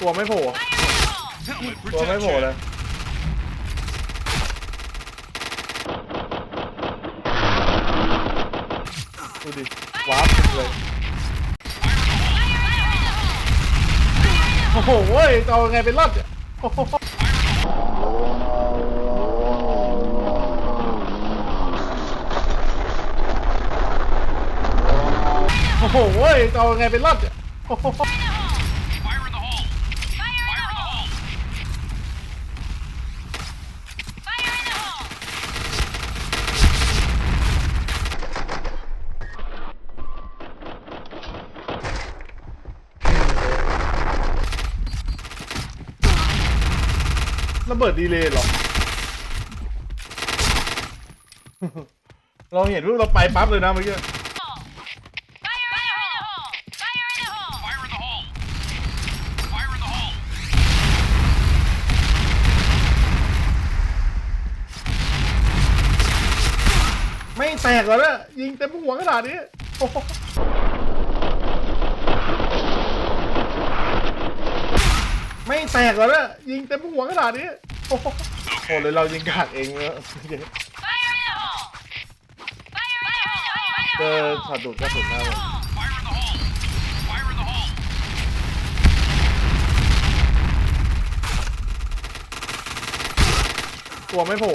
ตัวไม่โผล่ตัวไม่โผล่เลยดูดิวาร์ปเลยโอ้โหเว้ยเอาไงเป็นรอดโอ้โหโอ้โหเว้ยเอาไงเป็นรอดเนี่ยโอ้โห Fire in the hole. Fire in the hole. ระเบิดดีเลยเหรอ เราเห็นพวกเราไปปั๊บเลยนะเมื่อกี้ ไม่แตกแล้วนะยิงเต็มหัวขนาดนี้โอ้โห ไม่แตกแล้วนะยิงเต็มหัวขนาดนี้ โอ้โหโอ้เลยเรายิงกากเองเลยเจอช็อตดูดกระสุนหน้าเลย Fire in the hole. Fire in the hole. ตัวไม่โผล่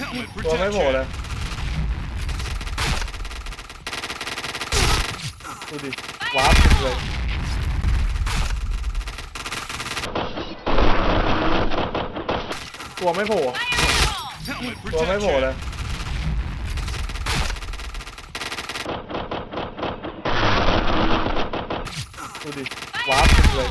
Helmet ตัวไม่โผล่ protection. เลยดูดิวาร์ปเลย ตัวไม่โผล่ตัวไม่โผล่เลยดูดิวาร์ปเลย